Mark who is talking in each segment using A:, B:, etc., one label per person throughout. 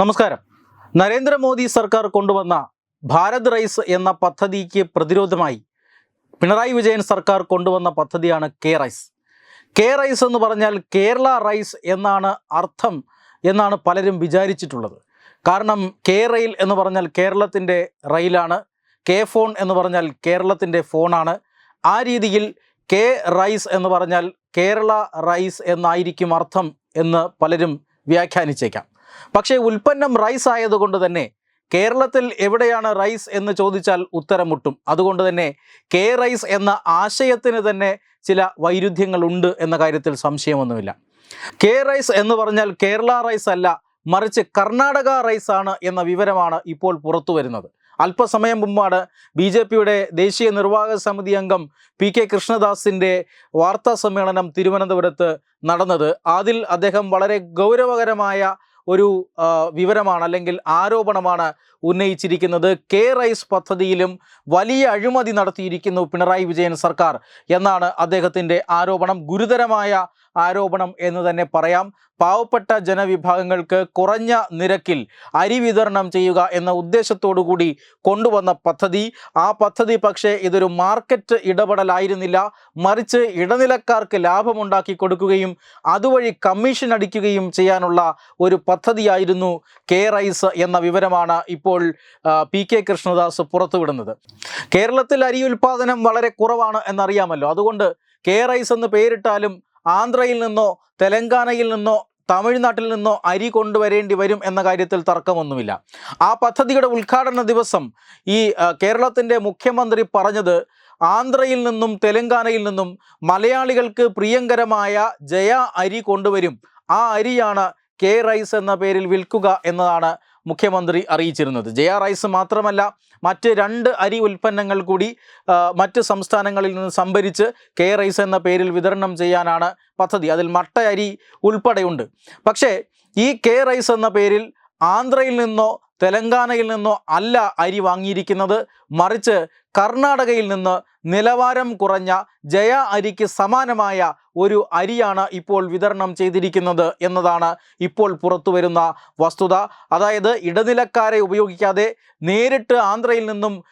A: നമസ്കാരം. നരേന്ദ്രമോദി സർക്കാർ കൊണ്ടുവന്ന ഭാരത് റൈസ് എന്ന പദ്ധതിക്ക് പ്രതിരോധമായി പിണറായി വിജയൻ സർക്കാർ കൊണ്ടുവന്ന പദ്ധതിയാണ് കെ റൈസ്. കെ റൈസ് എന്ന് പറഞ്ഞാൽ കേരള റൈസ് എന്നാണ് അർത്ഥം എന്നാണ് പലരും വിചാരിച്ചിട്ടുള്ളത്. കാരണം കെ റെയിൽ എന്ന് പറഞ്ഞാൽ കേരളത്തിന്റെ റെയിലാണ് കെ ഫോൺ എന്ന് പറഞ്ഞാൽ കേരളത്തിന്റെ ഫോണാണ്. ആ രീതിയിൽ കെ റൈസ് എന്ന് പറഞ്ഞാൽ കേരള റൈസ് എന്നായിരിക്കും അർത്ഥം എന്ന് പലരും വ്യാഖ്യാനിച്ചേക്കാം. പക്ഷേ ഉൽപ്പന്നം റൈസ് ആയതുകൊണ്ട് തന്നെ കേരളത്തിൽ എവിടെയാണ് റൈസ് എന്ന് ചോദിച്ചാൽ ഉത്തരം മുട്ടും അതുകൊണ്ട് തന്നെ കെ റൈസ് എന്ന ആശയത്തിന് തന്നെ ചില വൈരുദ്ധ്യങ്ങളുണ്ട് എന്ന കാര്യത്തിൽ സംശയമൊന്നുമില്ല. കെ റൈസ് എന്ന് പറഞ്ഞാൽ കേരള റൈസ് അല്ല മറിച്ച് കർണാടക റൈസ് ആണ് എന്ന വിവരമാണ് ഇപ്പോൾ പുറത്തു വരുന്നത്. അല്പസമയം മുമ്പാണ് ബി ജെ പിയുടെ ദേശീയ നിർവാഹക സമിതി അംഗം പി കെ കൃഷ്ണദാസിന്റെ വാർത്താ സമ്മേളനം തിരുവനന്തപുരത്ത് നടന്നത്. അതിൽ അദ്ദേഹം വളരെ ഗൗരവകരമായ ഒരു വിവരമാണ് അല്ലെങ്കിൽ ആരോപണമാണ് ഉന്നയിച്ചിരിക്കുന്നത്. കെ റൈസ് പദ്ധതിയിലും വലിയ അഴിമതി നടത്തിയിരിക്കുന്നു പിണറായി വിജയൻ സർക്കാർ എന്നാണ് അദ്ദേഹത്തിന്റെ ആരോപണം. ഗുരുതരമായ ആരോപണം എന്ന് തന്നെ പറയാം. പാവപ്പെട്ട ജനവിഭാഗങ്ങൾക്ക് കുറഞ്ഞ നിരക്കിൽ അരി വിതരണം ചെയ്യുക എന്ന ഉദ്ദേശത്തോടു കൂടി കൊണ്ടുവന്ന പദ്ധതി. ആ പദ്ധതി പക്ഷേ ഇതൊരു മാർക്കറ്റ് ഇടപെടലായിരുന്നില്ല. മറിച്ച് ഇടനിലക്കാർക്ക് ലാഭമുണ്ടാക്കി കൊടുക്കുകയും അതുവഴി കമ്മീഷൻ അടിക്കുകയും ചെയ്യാനുള്ള ഒരു പദ്ധതിയായിരുന്നു കെ റൈസ് എന്ന വിവരമാണ് ഇപ്പോൾ പി കെ കൃഷ്ണദാസ് പുറത്തുവിടുന്നത്. കേരളത്തിൽ അരി ഉൽപാദനം വളരെ കുറവാണ് എന്നറിയാമല്ലോ. അതുകൊണ്ട് കെ റൈസ് എന്ന് പേരിട്ടാലും ആന്ധ്രയിൽ നിന്നോ തെലങ്കാനയിൽ നിന്നോ തമിഴ്നാട്ടിൽ നിന്നോ അരി കൊണ്ടുവരേണ്ടി വരും എന്ന കാര്യത്തിൽ തർക്കമൊന്നുമില്ല. ആ പദ്ധതിയുടെ ഉദ്ഘാടന ദിവസം ഈ കേരളത്തിന്റെ മുഖ്യമന്ത്രി പറഞ്ഞത് ആന്ധ്രയിൽ നിന്നും തെലങ്കാനയിൽ നിന്നും മലയാളികൾക്ക് പ്രിയങ്കരമായ ജയ അരി കൊണ്ടുവരും. ആ അരിയാണ് കെ റൈസ് എന്ന പേരിൽ വിൽക്കുക എന്നതാണ് മുഖ്യമന്ത്രി അറിയിച്ചിരുന്നത്. ജെ ആർ റൈസ് മാത്രമല്ല മറ്റ് രണ്ട് അരി ഉൽപ്പന്നങ്ങൾ കൂടി മറ്റ് സംസ്ഥാനങ്ങളിൽ നിന്ന് സംഭരിച്ച് കെ റൈസ് എന്ന പേരിൽ വിതരണം ചെയ്യാനാണ് പദ്ധതി. അതിൽ മട്ട അരി ഉൾപ്പെടെയുണ്ട്. പക്ഷേ ഈ കെ റൈസ് എന്ന പേരിൽ ആന്ധ്രയിൽ നിന്നോ തെലങ്കാനയിൽ നിന്നോ അല്ല അരി വാങ്ങിയിരിക്കുന്നത്. മറിച്ച് കർണാടകയിൽ നിന്ന് നിലവാരം കുറഞ്ഞ ജയ അരിക്ക് സമാനമായ ഒരു അരിയാണ് ഇപ്പോൾ വിതരണം ചെയ്തിരിക്കുന്നത് എന്നതാണ് ഇപ്പോൾ പുറത്തു വരുന്ന വസ്തുത. അതായത് ഇടനിലക്കാരെ ഉപയോഗിക്കാതെ നേരിട്ട് ആന്ധ്രയിൽ നിന്നും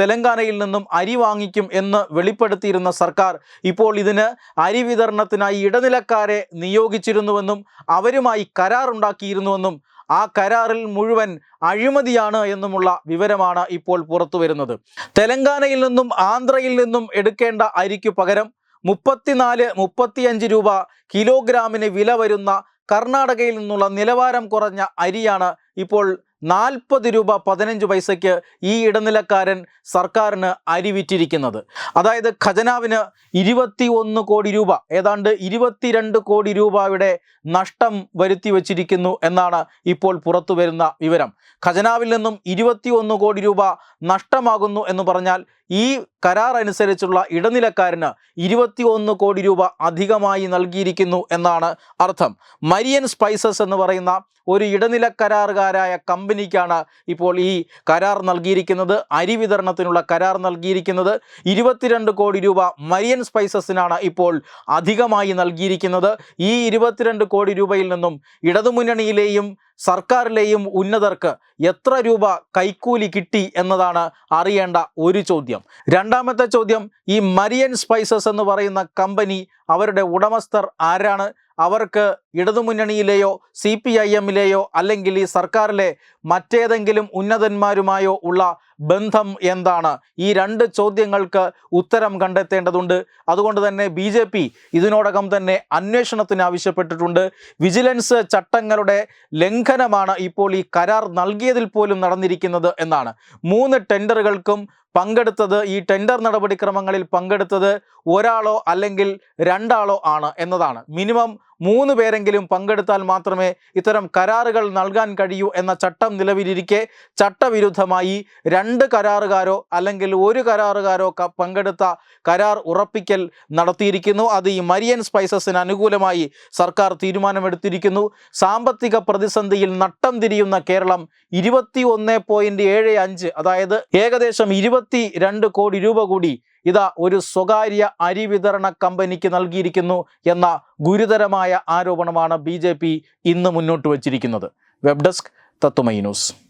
A: തെലങ്കാനയിൽ നിന്നും അരി വാങ്ങിക്കും എന്ന് വെളിപ്പെടുത്തിയിരുന്ന സർക്കാർ ഇപ്പോൾ ഇതിന് അരി വിതരണത്തിനായി ഇടനിലക്കാരെ നിയോഗിച്ചിരുന്നുവെന്നും അവരുമായി കരാറുണ്ടാക്കിയിരുന്നുവെന്നും ആ കരാറിൽ മുഴുവൻ അഴിമതിയാണ് എന്നുമുള്ള വിവരമാണ് ഇപ്പോൾ പുറത്തു വരുന്നത്. തെലങ്കാനയിൽ നിന്നും ആന്ധ്രയിൽ നിന്നും എടുക്കേണ്ട അരിക്കു പകരം മുപ്പത്തിനാല് മുപ്പത്തിയഞ്ച് രൂപ കിലോഗ്രാമിന് വില വരുന്ന കർണാടകയിൽ നിന്നുള്ള നിലവാരം കുറഞ്ഞ അരിയാണ് ഇപ്പോൾ നാൽപ്പത് രൂപ പതിനഞ്ച് പൈസയ്ക്ക് ഈ ഇടനിലക്കാരൻ സർക്കാരിന് അരി വിറ്റിരിക്കുന്നത്. അതായത് ഖജനാവിന് ഇരുപത്തി ഒന്ന് കോടി രൂപ ഏതാണ്ട് ഇരുപത്തിരണ്ട് കോടി രൂപയുടെ നഷ്ടം വരുത്തി വച്ചിരിക്കുന്നു എന്നാണ് ഇപ്പോൾ പുറത്തു വരുന്ന വിവരം. ഖജനാവിൽ നിന്നും ഇരുപത്തി കോടി രൂപ നഷ്ടമാകുന്നു എന്ന് പറഞ്ഞാൽ ഈ കരാർ അനുസരിച്ചുള്ള ഇടനിലക്കാരന് ഇരുപത്തി ഒന്ന് കോടി രൂപ അധികമായി നൽകിയിരിക്കുന്നു എന്നാണ് അർത്ഥം. മരിയൻ സ്പൈസസ് എന്ന് പറയുന്ന ഒരു ഇടനില കരാറുകാരായ കമ്പനിക്കാണ് ഇപ്പോൾ ഈ കരാർ നൽകിയിരിക്കുന്നത്. അരി വിതരണത്തിനുള്ള കരാർ നൽകിയിരിക്കുന്നത്. ഇരുപത്തിരണ്ട് കോടി രൂപ മരിയൻ സ്പൈസസിനാണ് ഇപ്പോൾ അധികമായി നൽകിയിരിക്കുന്നത്. ഈ ഇരുപത്തിരണ്ട് കോടി രൂപയിൽ നിന്നും ഇടതുമുന്നണിയിലെയും സർക്കാരിലെയും ഉന്നതർക്ക് എത്ര രൂപ കൈക്കൂലി കിട്ടി എന്നതാണ് അറിയേണ്ട ഒരു ചോദ്യം. രണ്ടാമത്തെ ചോദ്യം ഈ മരിയൻ സ്പൈസസ് എന്ന് പറയുന്ന കമ്പനി അവരുടെ ഉടമസ്ഥർ ആരാണ്? അവർക്ക് ഇടതുമുന്നണിയിലെയോ സി പി ഐ എമ്മിലെയോ അല്ലെങ്കിൽ ഈ സർക്കാരിലെ മറ്റേതെങ്കിലും ഉന്നതന്മാരുമായോ ഉള്ള ബന്ധം എന്താണ്? ഈ രണ്ട് ചോദ്യങ്ങൾക്ക് ഉത്തരം കണ്ടെത്തേണ്ടതുണ്ട്. അതുകൊണ്ട് തന്നെ ബി ജെ പി ഇതിനോടകം തന്നെ അന്വേഷണത്തിന് ആവശ്യപ്പെട്ടിട്ടുണ്ട്. വിജിലൻസ് ചട്ടങ്ങളുടെ ലംഘനമാണ് ഇപ്പോൾ ഈ കരാർ നൽകിയതിൽ പോലും നടന്നിരിക്കുന്നത് എന്നാണ്. മൂന്ന് ടെൻഡറുകൾക്കും പങ്കെടുത്തത് ഈ ടെൻഡർ നടപടിക്രമങ്ങളിൽ പങ്കെടുത്തത് ഒരാളോ അല്ലെങ്കിൽ രണ്ടാളോ ആണ് എന്നതാണ്. മിനിമം മൂന്ന് പേരെങ്കിലും പങ്കെടുത്താൽ മാത്രമേ ഇത്തരം കരാറുകൾ നൽകാൻ കഴിയൂ എന്ന ചട്ടം നിലവിലിരിക്കെ ചട്ടവിരുദ്ധമായി രണ്ട് കരാറുകാരോ അല്ലെങ്കിൽ ഒരു കരാറുകാരോ പങ്കെടുത്ത കരാർ ഉറപ്പിക്കൽ നടത്തിയിരിക്കുന്നു. അത് ഈ മരിയൻ സ്പൈസസിന് അനുകൂലമായി സർക്കാർ തീരുമാനമെടുത്തിരിക്കുന്നു. സാമ്പത്തിക പ്രതിസന്ധിയിൽ നട്ടം തിരിയുന്ന കേരളം ഇരുപത്തി ഒന്ന് പോയിന്റ് ഏഴ് അഞ്ച് അതായത് ഏകദേശം ഇരുപത്തി രണ്ട് കോടി രൂപ കൂടി ഇതാ ഒരു സ്വകാര്യ അരി വിതരണ കമ്പനിക്ക് നൽകിയിരിക്കുന്നു എന്ന ഗുരുതരമായ ആരോപണമാണ് ബി ഇന്ന് മുന്നോട്ട് വച്ചിരിക്കുന്നത്. വെബ് ഡെസ്ക് തത്തുമൈ ന്യൂസ്.